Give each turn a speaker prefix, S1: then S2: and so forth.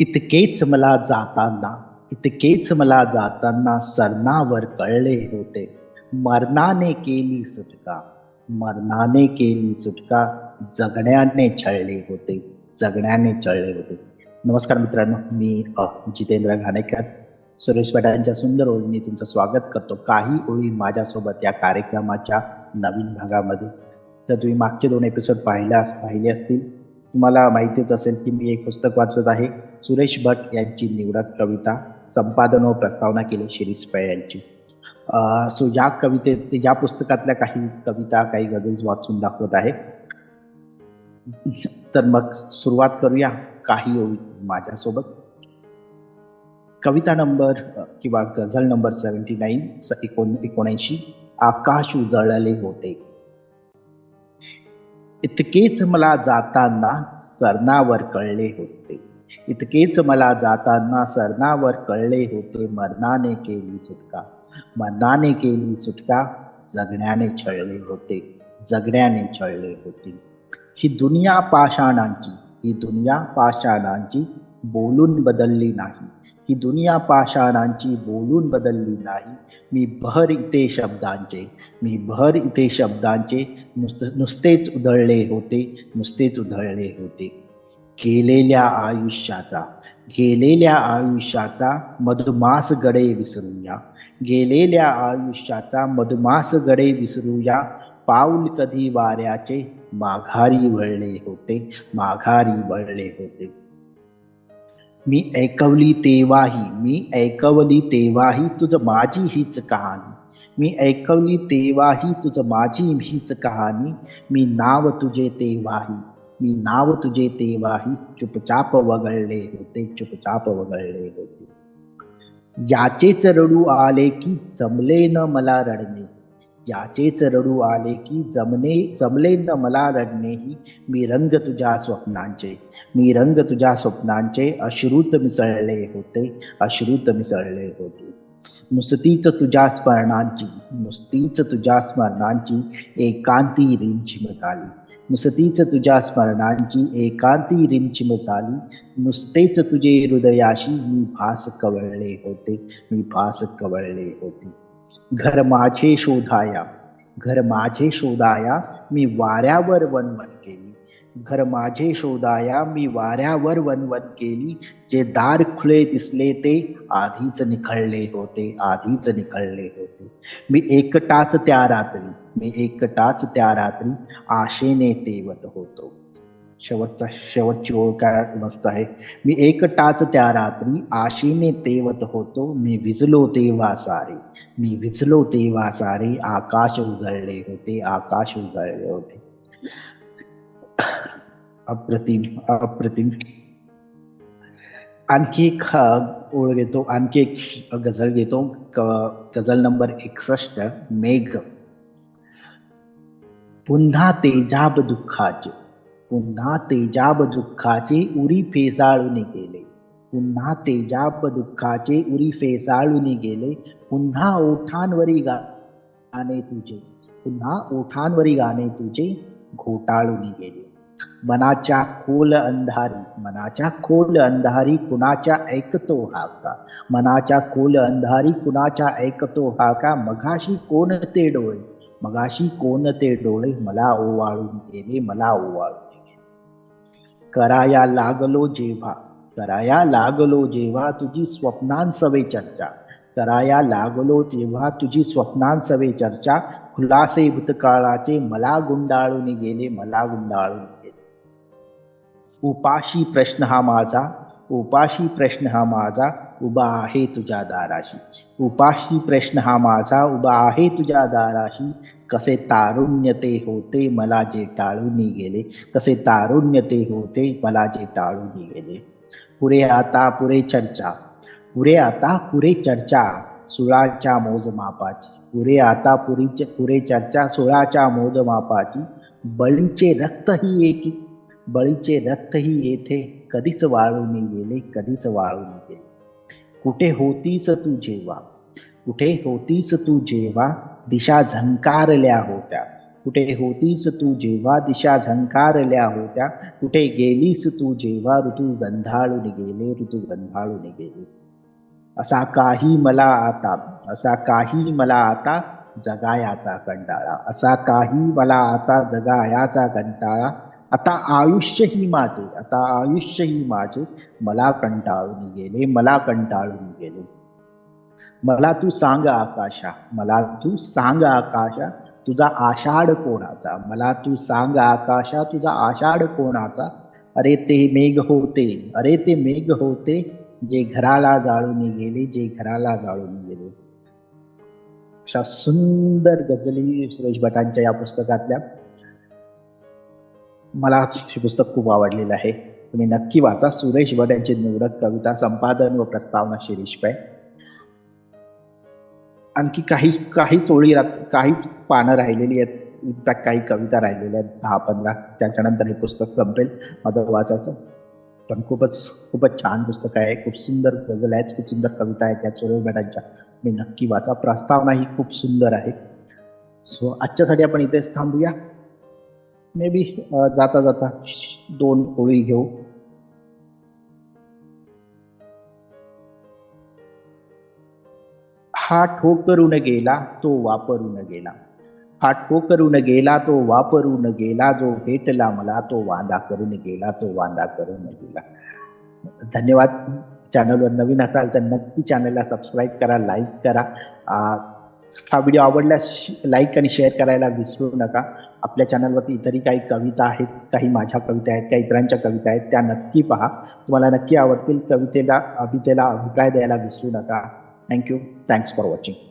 S1: इतकेच मला जाताना इतकेच मला जाताना सरणावर कळले होते. मरणाने केली सुटका मरणाने केली सुटका जगण्याने छळले होते जगण्याने छळले होते. नमस्कार मित्रांनो मी अ, जितेंद्र घाणेकर. सुरेश भटांच्या सुंदर ओळीने तुमचं स्वागत करतो. काही ओळी माझ्यासोबत या कार्यक्रमाच्या नवीन भागामध्ये. जर तुम्ही मागचे दोन एपिसोड पाहिल्या पाहिले असतील तुम्हाला माहितीच असेल की मी एक पुस्तक वाचत आहे. सुरेश भट यांची निवडक कविता संपादन व प्रस्तावना केली शिरीष पै यांची. सो या कवितेत या पुस्तकातल्या काही कविता काही गझल्स वाचून दाखवत आहे तर मग सुरुवात करूया काही ओळी माझ्यासोबत. कविता नंबर किंवा गझल नंबर सेवन्टी नाईन एकोण एकोणऐंशी आकाश उजळले होते. इतकेच मला जाताना सरणावर कळले होते. इतकेच मला जाताना सरणावर कळले होते मरणाने केली सुटका. मरणाने केली सुटका जगण्याने छळले होते जगण्याने छळले होते. ही दुनिया पाषाणांची ही दुनिया पाषाणांची बोलून बदलली नाही. ही दुनिया पाषाणांची बोलून बदलली नाही. मी भर इथे शब्दांचे मी भर इथे शब्दांचे नुसते नुसतेच उधळले होते नुसतेच उधळले होते. गेलेल्या आयुष्याचा गेलेल्या आयुष्याचा मधुमास गडे विसरूया. गेलेल्या आयुष्याचा मधुमास गडे विसरूया. पाऊल कधी वाऱ्याचे माघारी वळले होते माघारी वळले होते. मी ऐकवली तेव्हाही मी ऐकवली तेव्हाही तुझ माझी हीच कहाणी. मी ऐकवली तेव्हाही तुझ माझी हीच कहाणी. मी नाव तुझे तेव्हाही मी नाव तुझे तेव्हाही चुपचाप वगळले होते चुपचाप वगळले होते याचेच रडू आले की जमले न मला रडणे याचेच रडू आले की जमणे जमले न मला रडणेही मी रंग तुझ्या स्वप्नांचे मी रंग तुझ्या स्वप्नांचे अश्रुत मिसळले होते अश्रुत मिसळले होते नुसतीच तुझ्या स्मरणांची नुसतीच तुझ्या स्मरणांची एकांती रिमझिम झाली. नुसतीच तुझ्या स्मरणांची एकांती रिमझिम झाली. नुसतेच तुझे हृदयाशी मी भास कवळले होते. मी भास कवळले होते. घर माझे शोधाया घर माझे शोधाया मी वाऱ्यावर वनवन केली. घर माझे शोधाया मी वाऱ्यावर वनवन केली. जे दार खुले दिसले ते आधीच निखळले होते आधीच निखळले होते. मी एकटाच त्या रात्री मी एकटाच त्या रात्री आशेने तेवत होतो. शेवटचा शेवटची ओळ काय मस्त आहे. मी एकटाच त्या रात्री आशेने तेवत होतो. मी विजलो तेव्हा सारे मी विजलो तेव्हा सारे. आकाश उजळले होते आकाश उजळले होते. अप्रतिम अप्रतिम. आणखी एक ओळ घेतो आणखी एक गझल घेतो. गझल नंबर एकसष्ट मेघ. पुन्हा तेजाब दुःखाचे पुन्हा तेजाब दुःखाचे उरी फेसाळून गेले. पुन्हा तेजाब दुःखाचे उरी फेसाळून गेले. पुन्हा ओठांवरी गा- गाणे तुझे पुन्हा ओठांवरी गाणे तुझे घोटाळून गेले. मनाच्या खोल अंधारी मनाच्या खोल अंधारी कुणाच्या ऐकतो हा का? मनाच्या खोल अंधारी कुणाच्या ऐकतो हा का? मघाशी कोणते डोळे? मगाशी कोण ते डोळे? मला ओवाळून गेले मला ओवाळून गेले कराया लागलो जेव्हा कराया लागलो जेव्हा तुझी स्वप्नांसवे चर्चा. कराया लागलो तेव्हा तुझी स्वप्नांसवे चर्चा. खुलासे भूतकाळाचे मला गुंडाळून गेले मला गुंडाळून गेले उपाशी प्रश्न हा माझा उपाशी प्रश्न हा माझा उभा आहे तुझ्या दाराशी. उपाशी प्रश्न हा माझा उभा आहे तुझ्या दाराशी. कसे तारुण्य ते होते मला जे टाळून गेले. कसे तारुण्य ते होते मला जे टाळून गेले. पुरे आता पुरे चर्चा. पुरे आता पुरे चर्चा. सुळाच्या मोजमापाची पुरे आता पुरी पुरे चर्चा सुळाच्या मोजमापाची बळीचे रक्तही एकी बळीचे रक्तही येथे कधीच वाळून गेले कधीच वाळून गेले. कुठे होतीस तू जेव्हा? कुठे होतीस तू जेव्हा? दिशा झंकारल्या होत्या. कुठे होतीस तू जेव्हा? दिशा झंकारल्या होत्या. कुठे गेलीस तू जेव्हा? ऋतू गंधाळून गेले ऋतू गंधाळून गेले. असा काही मला आता असा काही मला आता जगायाचा कंटाळा. असा काही मला आता जगायाचा कंटाळा. आता आयुष्यही माझे आता आयुष्यही माझे. मला कंटाळून गेले मला कंटाळून गेले. मला तू सांग आकाशा मला तू सांग आकाशा तुझा आषाढ कोणाचा? मला तू सांग आकाशा तुझा आषाढ कोणाचा? अरे ते मेघ होते अरे ते मेघ होते जे घराला जाळून गेले जे घराला जाळून गेले. अशा सुंदर गझली सुरेश भटांच्या या पुस्तकातल्या मला हे पुस्तक खूप आवडलेलं आहे. तुम्ही नक्की वाचा. सुरेश भट यांची निवडक कविता संपादन व प्रस्तावना शिरीष पै आणखी काही काहीच ओळी राहत काहीच पानं राहिलेली आहेत. इनफॅक्ट काही कविता राहिलेल्या आहेत. दहा पंधरा. त्याच्यानंतर हे पुस्तक संपेल. माझं वाचायचं. पण खूपच खूपच छान पुस्तक आहे. खूप सुंदर गझल आहेत. खूप सुंदर कविता आहेत त्या सुरेश भटांच्या. मी नक्की वाचा. प्रस्तावना ही खूप सुंदर आहे. सो आजच्यासाठी आपण इथेच थांबूया. मे बी जाता जाता दोन ओळी घेऊ. हा ठोकरून गेला तो वापरून गेला. हा ठोकरून गेला तो वापरून गेला जो भेटला मला तो वांदा करून गेला तो वांदा करून गेला. धन्यवाद. चॅनलवर नवीन असाल तर नक्की चॅनलला सबस्क्राईब करा लाईक करा. हा व्हिडिओ आवडल्यास लाईक आणि शेअर करायला विसरू नका. आपल्या चॅनलवरती इतरही काही कविता आहेत काही माझ्या कविता आहेत काही इतरांच्या कविता आहेत त्या नक्की पहा. तुम्हाला नक्की आवडतील कवितेला अभितेला अभिप्राय द्यायला विसरू नका. Thank you thanks for watching